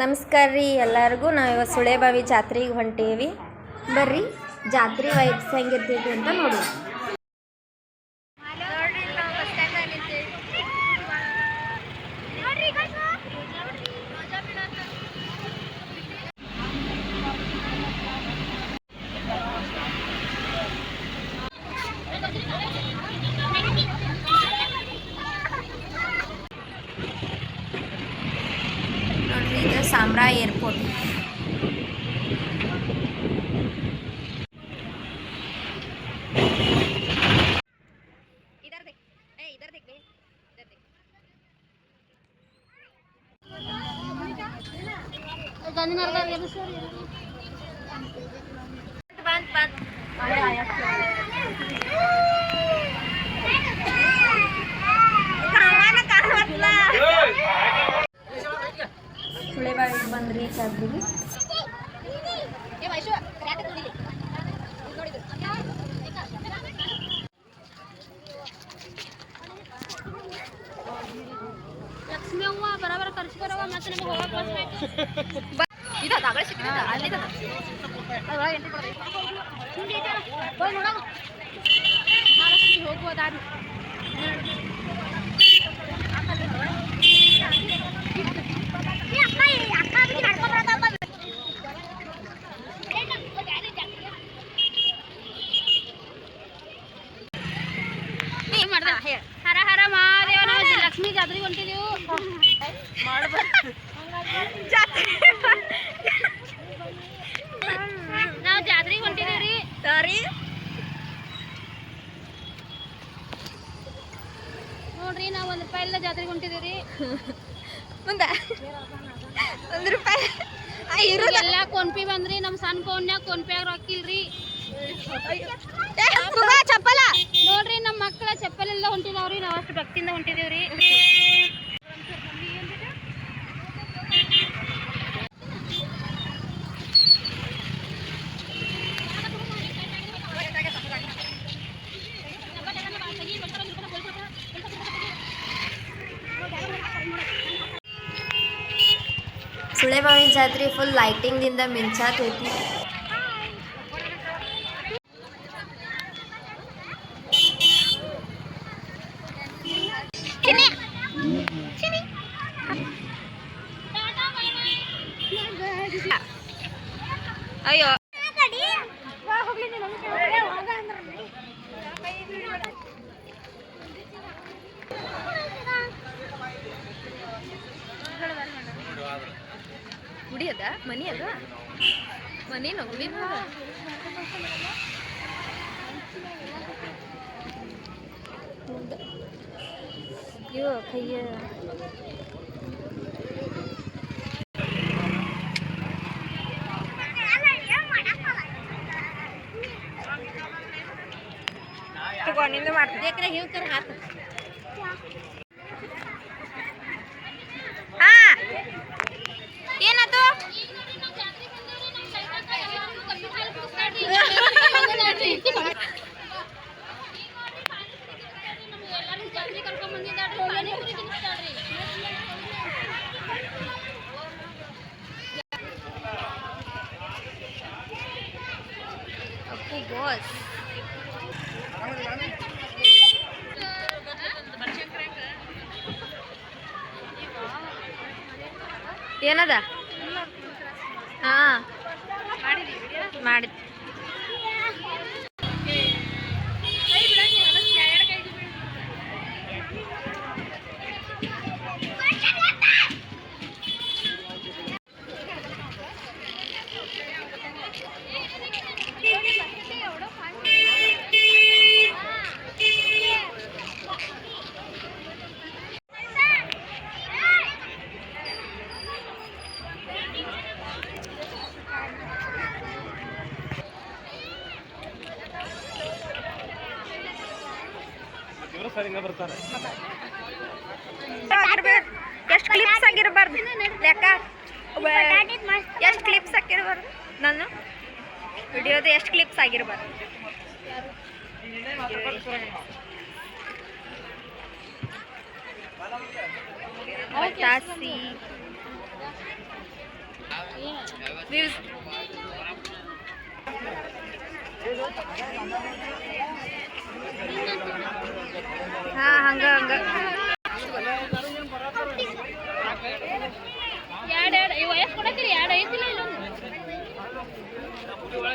ನಮಸ್ಕಾರ ರೀ ಎಲ್ಲರಿಗೂ. ನಾವು ಇವತ್ತು ಸುಳೆಬಾವಿ ಜಾತ್ರೆಗೆ ಹೊಂಟೇವಿ. ಬರ್ರಿ ಜಾತ್ರೆ ವೈಬ್ಸ್ ಹೆಂಗಿರ್ತೈತಿ ಅಂತ ನೋಡಿ ಬಂತ್ ಬಂತ್ ಸುಳೆಬಾವಿಗೆ ಬಂದ್ರಿ ಜಾತ್ರೆಗೆ ಲಕ್ಷ್ಮಿ ಅವ್ವ ಬರಬರ ಕರ್ಸ್ಕೊರವ ಮತ್ತೆ ನಮಗೆ ಹೋಗಕ್ ಬಸ್ ಹೋಗುವುದಾದ್ರು ಹರ ಹರ ಮಹಾದೇವ ಲಕ್ಷ್ಮೀ ಜಾತ್ರೆಗೆ ಹೊಂಟಿದೀವು. ನಾವು ಜಾತ್ರೆಗೆ ಹೊಂಟಿದೀವಿ ರೀ ನೋಡ್ರಿ ಒಂದ್ ಜಾತ್ರೆಗೆ ಹೊಂಟಿದೀವಿ ರೀ ಮುಂದೆ. ಒಂದು ರೂಪಾಯಿ. ಎಲ್ಲ ಕೊನ್ಪಿ ಬಂದ್ರಿ ನಮ್ಮ ಸಣ್ಣ ಫೋನ್ಯಾಗ ಕೊನ್ಪಿಯಾಗ ರೊಕ್ಕ ಇಲ್ರಿ ಚಪ್ಪಲ. ನೋಡ್ರಿ ನಮ್ಮ ಮಕ್ಕಳ ಚಪ್ಪಲೆಲ್ಲ ಹೊಂಟಿದಾವ್ರಿ ನಾವು ಅಷ್ಟು ಭಕ್ತಿಯಿಂದ ಹೊಂಟಿದೀವ್ರಿ. ಸುಳೆಬಾವಿ ಜಾತ್ರೆ ಫುಲ್ ಲೈಟಿಂಗ್ದಿಂದ ಮಿಂಚಾತೈತಿ ಗುಡಿ ಅದ ಮನಿ ಅದ ಮನಿನ ಗುಡಿ ಅಯ್ಯೋ ಕೈಯ ತಗೊಂಡಿಂದ ಮಾಡ್ತೀನಿ ಯಾಕಂದ್ರೆ ಹಿಂಗೆ ಹಾಕಿರಬಾರ್ದು. ನಾನು ವಿಡಿಯೋದು ಎಷ್ಟು ಕ್ಲಿಪ್ಸ್ ಆಗಿರಬಾರ್ದು. ತಾಸಿ. ಹಾ, ಹಂಗ ಹಂಗ. ಎರಡು ಎರಡು ವಯಸ್ಸು ಕೊಡತ್ತೀರಿ ಎರಡು ಐತಿಲ್ಲ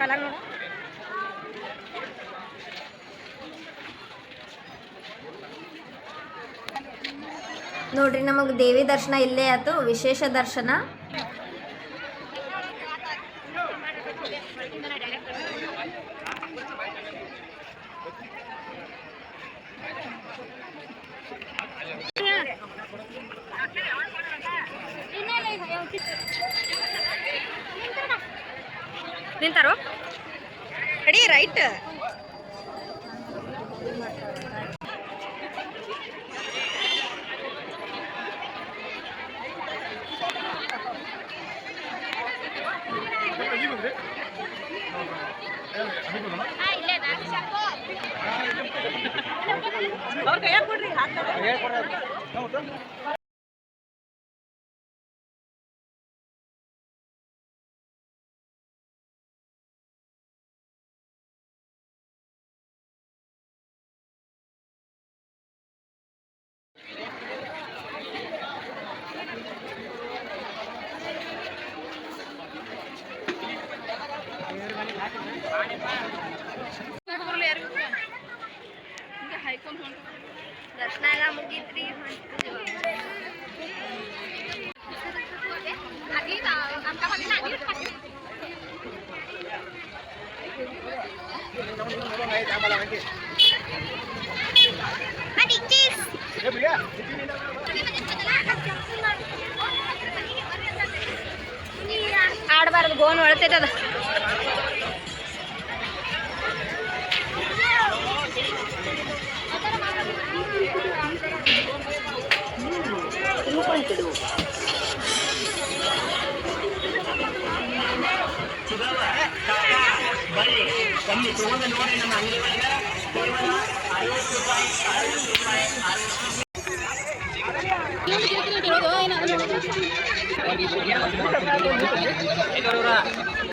ನೋಡ ನೋಡ್ರಿ ನಮಗೆ ದೇವಿ ದರ್ಶನ ಇಲ್ಲೇ ಆಯ್ತು ವಿಶೇಷ ದರ್ಶನ. ನಿಂತಾರೋ ಕಡಿ ರೈಟ್ ದರ್ಶನ ಗೋನ್ ಒಳತೈತದ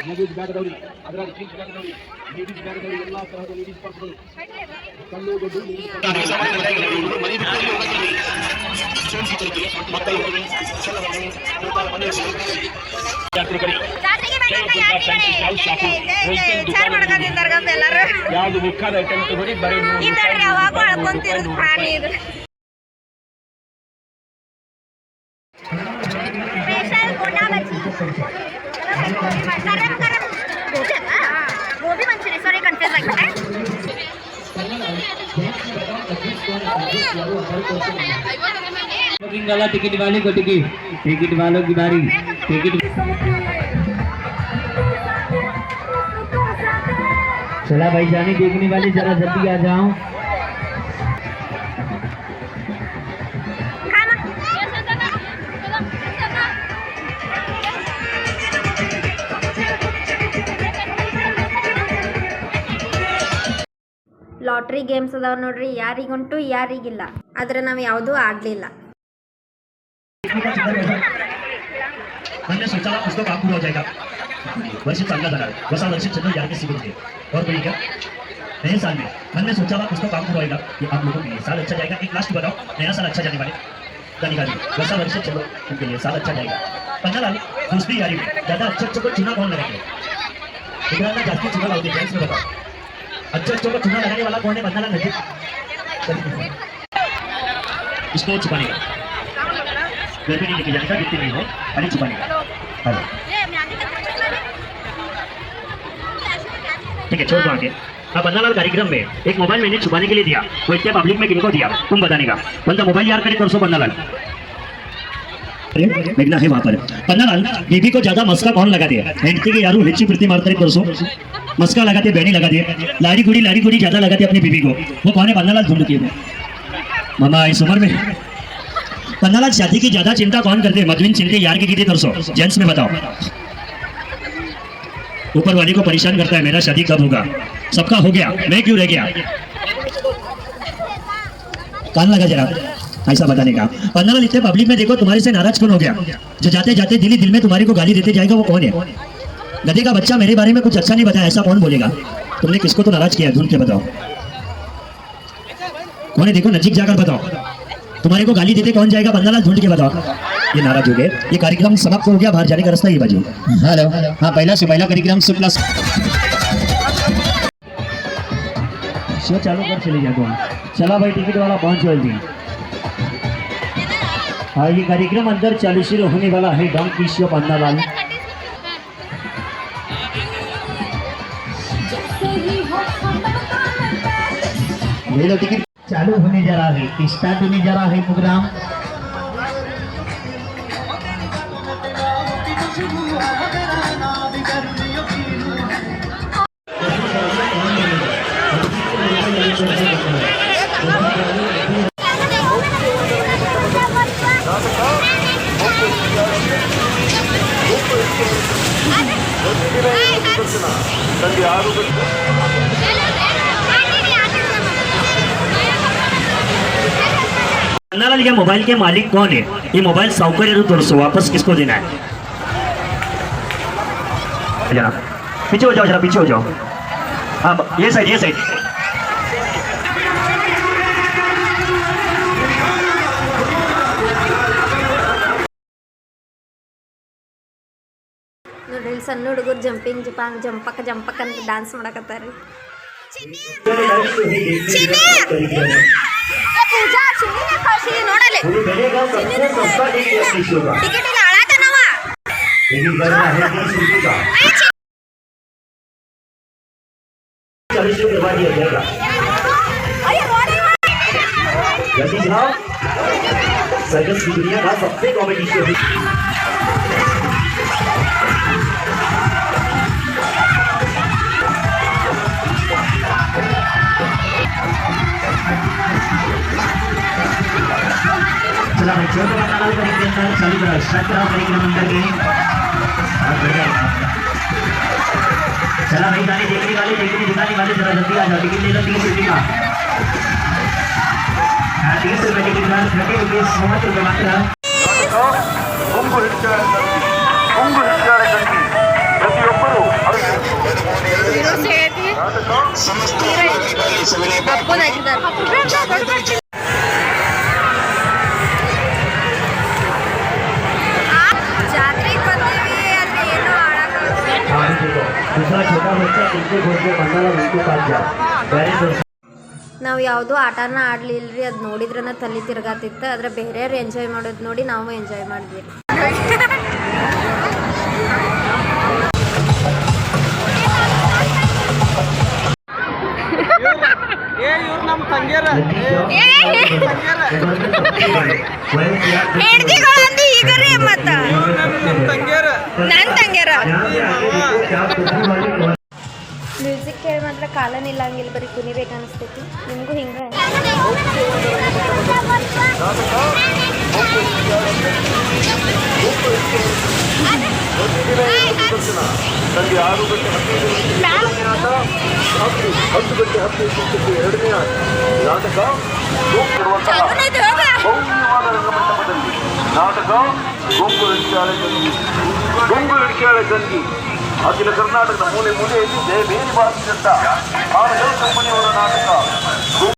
ಲಗೇಜ್ ಬ್ಯಾಗ್ದವ್ರಿ ಅದರಾಗ ಜೀನ್ಸ್ ಬ್ಯಾಗ್ದವ್ರಿ ಲೇಡೀಸ್ ಬ್ಯಾಗ್ದವ್ರಿ ಎಲ್ಲ ತರಹದ ಲೇಡೀಸ್ ಪರ್ಸ್ಗಳು ಕಲ್ಲು ದೊಡ್ಡ ಯಾವ್ದು ಮುಖ್ಯ ಐಟಮ್ ತಗೋರಿ ಬರೀ ಯಾವಾಗ ಅಳ್ಕೊಂತಿರೋದು ಪ್ರಾಣಿ ಇದು. बुकिंग वाला टिकट वाले को टिकट टिकट वालों की बारी टिकट चला भाई जाने, देखने वाले जरा जल्दी आ जाओ। ಗೇಮ್ಸ್ ಅದಾವ ನೋಡ್ರಿ ಯಾರಿಗುಂಟು ಯಾರಿಗಿಲ್ಲ ಆದ್ರೆ ನಾವು ಯಾವುದೂ ಆಡ್ಲಿಲ್ಲ मैंने सोचा था उसका काम पूरा हो जाएगा वैसे चालना था वैसा वर्ष चंद्र जाके सीखेंगे और बोलिए क्या नए साल में मैंने सोचा था उसका काम पूरा होएगा ये आप लोगों के लिए साल अच्छा जाएगा एक लास्ट बताओ नया साल अच्छा जाने वाले गाली गाली वैसा वर्ष चलो उनके लिए साल अच्छा जाएगा पंद्रह लाल दूसरी यारी में ज्यादा अच्छे अच्छे को चुना कौन लगाएंगे इतना ना जाती चुना लगाओगे जेंट्स में बताओ अच्छे अच्छा को चुना लगाने वाला कौन है? बंदा नज़दीक इसको छुपाने का। घर पे नहीं लेके जाने का, जितने नहीं हो, अरे छुपाने का। हेलो। ठीक है, छोड़ दो आगे अब हाँ बंदालाल कार्यक्रम में एक मोबाइल मैंने छुपाने के लिए दिया। वो इतने पब्लिक में किनको दिया? तुम बताने का। बंदा मोबाइल यार करे परसों तरसो बंदालाल मेघना, है वहाँ पर। बंदालाल बीबी को ज़्यादा मस्का कौन लगा दिया? हेंडती के यारू हेची प्रति मारता है तरसो मस्का लगाते बेनी लगाते लाड़ी गुड़ी लाड़ी गुड़ी, ज़्यादा लगाते अपनी बीबी को। वो कौन है? पन्नालाल ढूंढ के मामा इस उम्र में पन्नालाल, शादी की ज़्यादा चिंता कौन करते? हैं मधुविन चिंते यार की तरसो। जेंट्स में बताओ। ऊपर वाले को परेशान करता है, मेरा शादी कब होगा? सबका हो गया। मैं क्यों रह गया? कान लगा जरा, ऐसा बताने का। पन्नालाल, इतने पब्लिक में देखो, तुम्हारे से नाराज़ कौन हो गया? जो जाते जाते दिल ही दिल में तुम्हारे को गाली देते जाएगा, वो कौन है? गधे का बच्चा मेरे बारे में कुछ अच्छा नहीं बताया ऐसा कौन बोलेगा? तुमने किसको तो नाराज़ किया ढूंढ के बताओ। कौन है? देखो नजीक जाकर बताओ। तुम्हारे को गाली देते कौन जाएगा? बंदालाल ढूंढ के बताओ। ये नाराज़ हो गए। ये कार्यक्रम समाप्त हो गया बाहर जाने का रास्ता ये बाजू। हेलो। हाँ पहला से पहला कार्यक्रम शुक्ला शो चालू कर चले जाओ। चला भाई टिकट वाला पहुँच जल्दी। हाँ ये कार्यक्रम अंदर चालू शुरू होने वाला है डॉन की शो बंदालाल ले लो टिकट चालू होने जा रहा है। स्टार्ट होने जा रहा है प्रोग्राम बंदालाल ये मोबाइल के मालिक कौन है ये मोबाइल साउकर तोड़ो वापस किसको देना है जरा पीछे हो जाओ जरा पीछे हो जाओ हाँ ये साइड ये साइड ನೋಡ್ರಿ ಇಲ್ಲಿ ಸಣ್ಣ ಹುಡುಗರು ಜಂಪಿಂಗ್ ಜಪಾಂಗ್ ಜಂಪಕ್ ಜಂಪಕ್ ಅಂತ ಡಾನ್ಸ್ ಮಾಡಕತ್ತಾರ ಪೂಜಾ ಚಿನ್ನಿನ सिंधुदुर्ग तिकीट लाळा का नवा चालीस रुपये बाद दिया जाएगा जल्दी जनाब सर्कस की दुनिया का सबसे कॉमेडी शो चालू करा। कार्यक्रम अंदर और बढ़ चला भाई गाने देखने वाले देखने दिखाने वाले जरा जल्दी आ जाओ। टिकट ले लो तीस रुपये का। हाँ तीस रुपये टिकट का थर्टी रुपीज़ पाँच रुपये मात्र ಕೊಂಬು ನಾವು ಯಾವುದು ಆಟನ ಆಡ್ಲಿಲ್ಲ ರೀ ಅದು ನೋಡಿದ್ರನ ತಲೆ ತಿರ್ಗಾತಿತ್ತು ಅದ್ರ ಬೇರೆಯವ್ರು ಎಂಜಾಯ್ ಮಾಡೋದ್ ನೋಡಿ ನಾವು ಎಂಜಾಯ್ ಮಾಡಿದ್ವಿ ಹೇಳ್ತಿ ಈಗ ರೀ ಮತ್ತ ನನ್ನ ತಂಗ್ಯಾರ. ಮ್ಯೂಸಿಕ್ ಕೇಳಿ ಮಾತ್ರ ಕಾಲ ನಿಲ್ಲಂಗಿಲ್ಲ ಬರೀ ಕುನಿಬೇಕು ಅನಿಸ್ತೈತಿ. ನಿಮಗೂ ಹಿಂಗೆ ನನಗೆ ಆರು ಗಂಟೆ ಹದಿನೈದು ನಿಮಿಷಕ್ಕೆ ನಾಟ ಹತ್ತು ಹತ್ತು ಗಂಟೆ ಹದಿನೈದು ಎರಡನೇ ನಾಟಕ ಇರುವಂತಹ ಭವ್ಯವಾದ ರಂಗಮಂಟಪದಲ್ಲಿ ನಾಟಕ ಗೊಂಬು ಹಿಡಿಯಾಳೆ ಗಂಗಿ ಗೊಂಬು ಹಿಡಿಯಾಳೆ ಗಂಗಿ ಅಖಿಲ ಕರ್ನಾಟಕದ ಮೂಲೆ ಮೂಲೆಯಲ್ಲಿ ಬೇರೆ ಭಾರತದಂತ ಆನಂದ ಕಂಪನಿಯವರ ನಾಟಕ. ಗೊಂಬು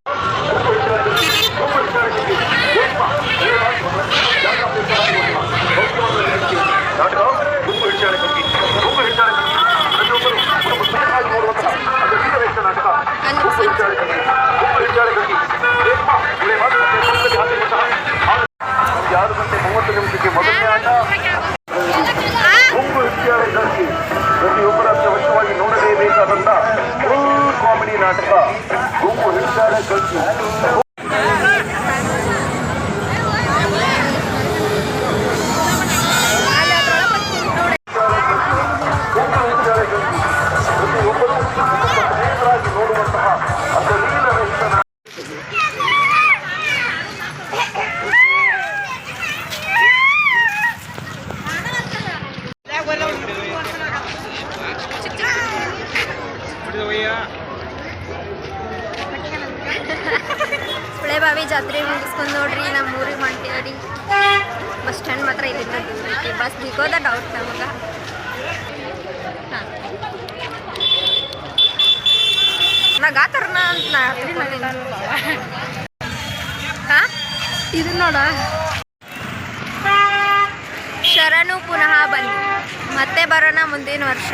ಬರೋಣ ಮುಂದಿನ ವರ್ಷ.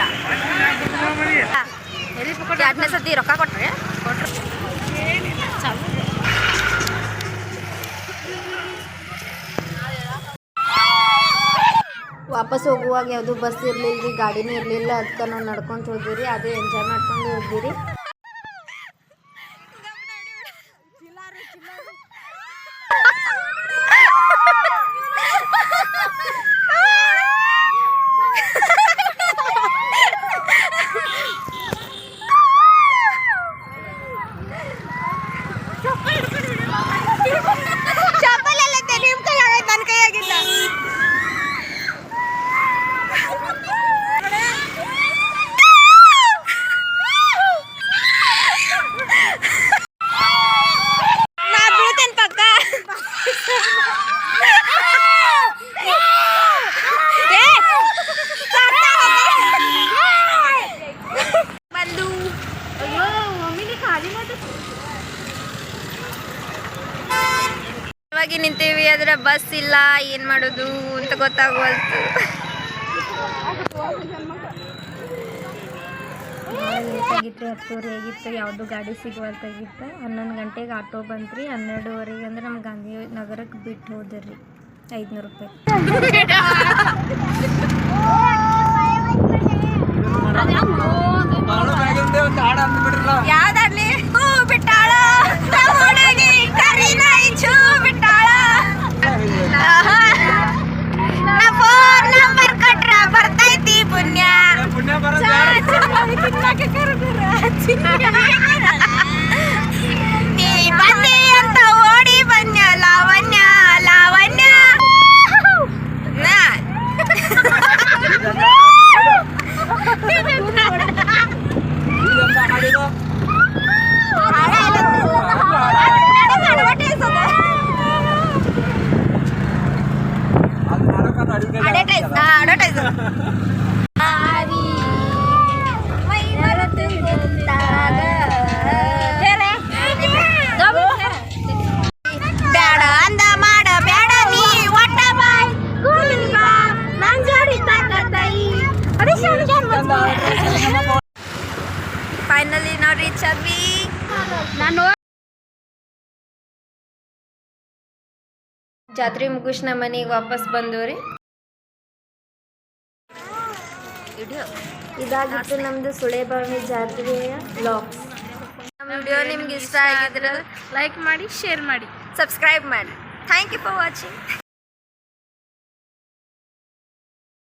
ಎರಡನೇ ಸತಿ ರೊಕ್ಕ ಕೊಟ್ರೆ? ವಾಪಸ್ ಹೋಗುವಾಗ ಯಾವುದು ಬಸ್ ಇರಲಿಲ್ಲ ರೀ ಗಾಡಿನೂ ಇರಲಿಲ್ಲ ಅದಕ್ಕೆ ನಾವು ನಡ್ಕೊಂಡು ಹೋದ್ವಿ ಅದೇ ಎಂಜಾಯ್ ಮಾಡ್ಕೊಂಡು ಹೋದ್ವಿ ರೀ ನನ್ನ ಕೈಯಾಗಿಲ್ಲ ನಾ ಬೀಳ್ತೇನೆ ಪಕ್ಕ ಏ, ಬಂದು ಇವಾಗ ನಿಂತೀವಿ ಆದ್ರೆ ಬಸ್ ಇಲ್ಲ ಏನ್ ಮಾಡೋದು ಅಂತ ಗೊತ್ತಾಗುವಲ್ತು. ಲೇಟಾಗಿತ್ತು ಹತ್ತುವರೆ ಆಗಿತ್ತು ಯಾವುದು ಗಾಡಿ ಸಿಗುವಂತಾಗಿತ್ತು ಹನ್ನೊಂದು ಗಂಟೆಗೆ ಆಟೋ ಬಂತ್ರಿ ಹನ್ನೆರಡುವರೆಗೆ ಅಂದ್ರೆ ನಮ್ಮ ಗಾಂಧಿ ನಗರಕ್ಕೆ ಬಿಟ್ಟು ಹೋದ್ರಿ. ಐದ್ನೂರು ರೂಪಾಯಿ. ಯಾವ್ದಾಗ್ಲಿ? ಹೂ ಬಿಟ್ಟಾಳ. ಕರಿನಾಯಿ ಚೂ ಬಿಟ್ಟಾಳ. Caca, bikin lagi. ಜಾತ್ರೆ ಮುಗಿಸ್ ನಮ್ಮ ಮನೆಗೆ ವಾಪಸ್ ಬಂದವ್ರಿ ಇದಾಗಿತ್ತು ನಮ್ದು ಸುಳೆಬಾವಿ ಜಾತ್ರೆಯ ಬ್ಲಾಗ್ಸ್ ನಮ್ಮ ವಿಡಿಯೋ ನಿಮ್ಗೆ ಇಷ್ಟ ಆಗಿದ್ರೆ ಲೈಕ್ ಮಾಡಿ ಶೇರ್ ಮಾಡಿ ಸಬ್ಸ್ಕ್ರೈಬ್ ಮಾಡಿ. Thank you for watching